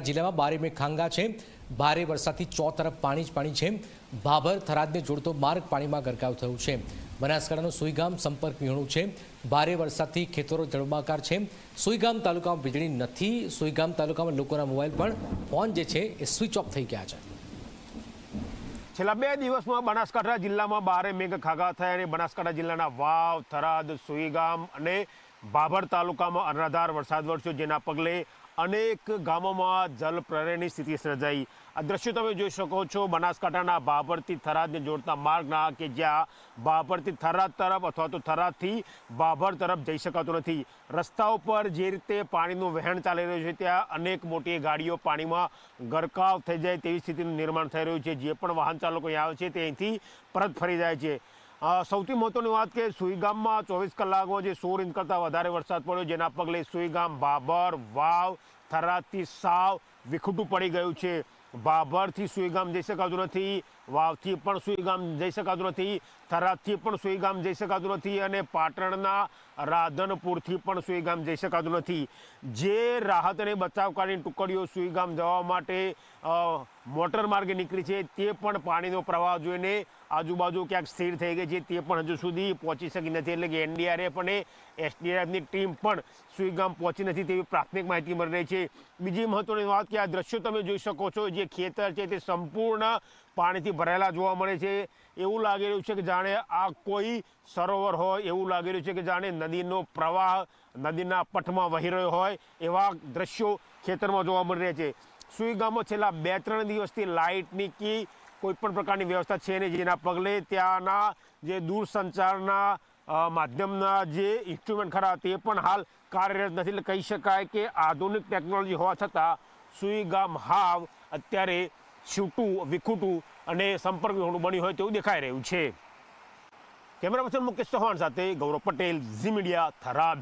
જિલ્લામાં બારે મેઘાંગા છે. ભારે વરસાદથી ચો તરફ પાણી જ પાણી છે. ભાભર થરાદને જોડતો માર્ગ પાણીમાં ગરકાવ થયું છે. બનાસકાંઠાનું સુઈગામ સંપર્ક વિહોણું છે. ભારે વરસાદથી ખેતરો જળબાકાર છે. સુઈગામ તાલુકામાં વીજળી નથી. સુઈગામ તાલુકામાં લોકોના મોબાઈલ પણ ફોન જે છે એ સ્વિચ ઓફ થઈ ગયા છે. છેલ્લા બે દિવસમાં બનાસકાંઠા જિલ્લામાં બારે મેઘ ખાગા થયા અને બનાસકાંઠા જિલ્લાના વાવ, થરાદ, સુઈગામ અને બાબર તાલુકામાં અનરાધાર વરસાદ વરસ્યો, જેના પગલે અનેક ગામોમાં જલ પ્રલયની સ્થિતિ સર્જાઈ. આ દ્રશ્યો તમે જોઈ શકો છો, બનાસકાંઠાના બાબરથી થરાદને જોડતા માર્ગના કે જ્યાં બાબરથી થરાદ તરફ અથવા તો થરાદથી બાબર તરફ જઈ શકાતું નથી. રસ્તાઓ પર જે રીતે પાણીનું વહેણ ચાલી રહ્યું છે, ત્યાં અનેક મોટી ગાડીઓ પાણીમાં ગરકાવ થઈ જાય તેવી સ્થિતિનું નિર્માણ થઈ રહ્યું છે. જે પણ વાહન ચાલકો આવે છે, તે અહીંથી પરત ફરી જાય છે. સૌથી મહત્વની વાત કે સુઈગામમાં ચોવીસ કલાકમાં જે સોળ ઇંચ કરતાં વધારે વરસાદ પડ્યો, જેના પગલે સુઈગામ બાબર, વાવ, થરાદથી સાવ વિખૂટું પડી ગયું છે. બાબરથી સુઈગામ જઈ શકાતું નથી, વાવથી પણ સુઈગામ જઈ શકાતું નથી, થરાદથી પણ સુઈગામ જઈ શકાતું નથી અને પાટણના રાધનપુરથી પણ સુઈગામ જઈ શકાતું નથી. જે રાહત અને બચાવકારની ટુકડીઓ સુઈગામ જવા માટે મોટર માર્ગે નીકળી છે, તે પણ પાણીનો પ્રવાહ જોઈને આજુબાજુ ક્યાંક સ્થિર થઈ ગઈ છે, તે પણ હજુ સુધી પહોંચી શકી નથી, એટલે કે એનડીઆરએફ અને એસડીઆરએફની ટીમ પણ સુઈગામ પહોંચી નથી તેવી પ્રાથમિક માહિતી મળી રહી છે. બીજી મહત્વની વાત કે આ દ્રશ્યો તમે જોઈ શકો છો, જે ખેતર છે તે સંપૂર્ણ પાણીથી ભરાયેલા જોવા મળે છે. એવું લાગી રહ્યું છે કે જાણે આ કોઈ સરોવર હોય, એવું લાગી રહ્યું છે કે જાણે નદીનો પ્રવાહ નદીના પટમાં વહી રહ્યો હોય, એવા દ્રશ્યો ખેતરમાં જોવા મળી રહ્યા છે. સુઈગામમાં છેલ્લા બે ત્રણ દિવસથી લાઇટની કી કોઈ પણ પ્રકારની વ્યવસ્થા છે નહીં. જેના પગલે ત્યાંના જે દૂરસંચારના માધ્યમના જે ઇન્સ્ટ્રુમેન્ટ ખરા તે પણ હાલ કાર્યરત નથી. કહી શકાય કે આધુનિક ટેકનોલોજી હોવા છતાં સુઈગામ હાવ અત્યારે છૂટું, વિખૂટું અને સંપર્ક વિહોણું બન્યું હોય તેવું દેખાઈ રહ્યું છે. કેમેરા પર્સન મુકેશ ચૌહાણ સાથે ગૌરવ પટેલ, ઝી મીડિયા થરાદ.